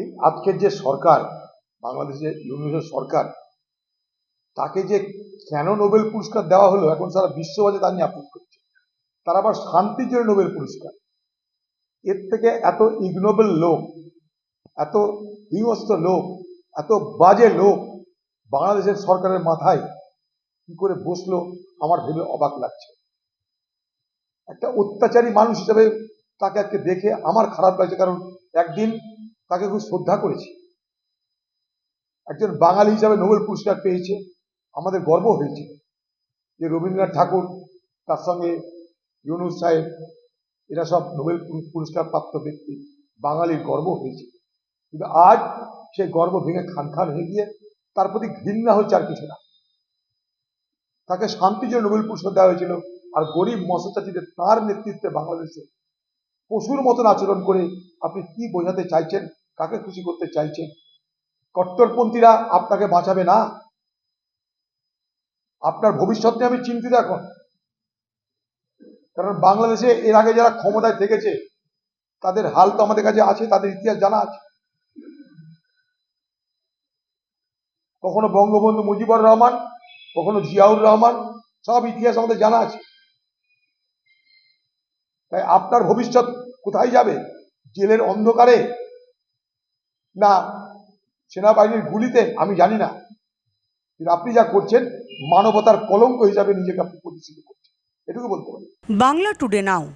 এই আজকের যে সরকার, বাংলাদেশের ইউনিয়নের সরকার, তাকে যে কেন নোবেল পুরস্কার দেওয়া হলো, এখন সারা বিশ্ববাজারে তা নিয়ে আপলোড করছে। তার আবার শান্তির জন্য নোবেল পুরস্কার। এর থেকে এত ইগনোবেল লোক, এত হিংস্র লোক, এত বাজে লোক বাংলাদেশের সরকারের মাথায় কি করে বসল, আমার ভেবে অবাক লাগছে। একটা অত্যাচারী মানুষ হিসেবে তাকে আজকে দেখে আমার খারাপ লাগছে, কারণ একদিন তাকে খুব শ্রদ্ধা করেছি। একজন বাঙালি হিসাবে নোবেল পুরস্কার পেয়েছে। আমাদের গর্ব হয়েছে যে রবীন্দ্রনাথ ঠাকুর, তার সঙ্গে ইউনুস সাহেব, এরা সব নোবেল পুরস্কার প্রাপ্ত ব্যক্তি। বাঙালির গর্ব হয়েছে। কিন্তু আজ সেই গর্ব ভেঙে খান খান হয়ে গিয়ে তার প্রতি ঘৃণা হচ্ছে আর কিছু না। তাকে শান্তির জন্য নোবেল পুরস্কার দেওয়া হয়েছিল আর গরিব মৎস্যচাষীদের তার নেতৃত্বে বাংলাদেশে পশুর মতন আচরণ করে আপনি কি বোঝাতে চাইছেন? কাকে খুশি করতে চাইছেন কট্টরপন্থীরা আপনাকে বাঁচাবে না। আপনার ভবিষ্যৎ নিয়ে আমি চিন্তিত এখন। কারণ বাংলাদেশে এর আগে যারা ক্ষমতায় থেকেছে, তাদের হাল তো আমাদের কাছে আছে, তাদের ইতিহাস জানা আছে। কখনো বঙ্গবন্ধু মুজিবুর রহমান, কখনো জিয়াউর রহমান, সব ইতিহাস আমাদের জানা আছে। তাই আপনার ভবিষ্যৎ কোথায় যাবে? জেলের অন্ধকারে না, সেনাবাহিনীর গুলিতে আমি জানি না। কিন্তু আপনি যা করছেন, মানবতার কলঙ্ক হিসাবে নিজেকে আপনি প্রতিষ্ঠিত করছেন। এটুকু বলতে পারি। বাংলা টুডে নাও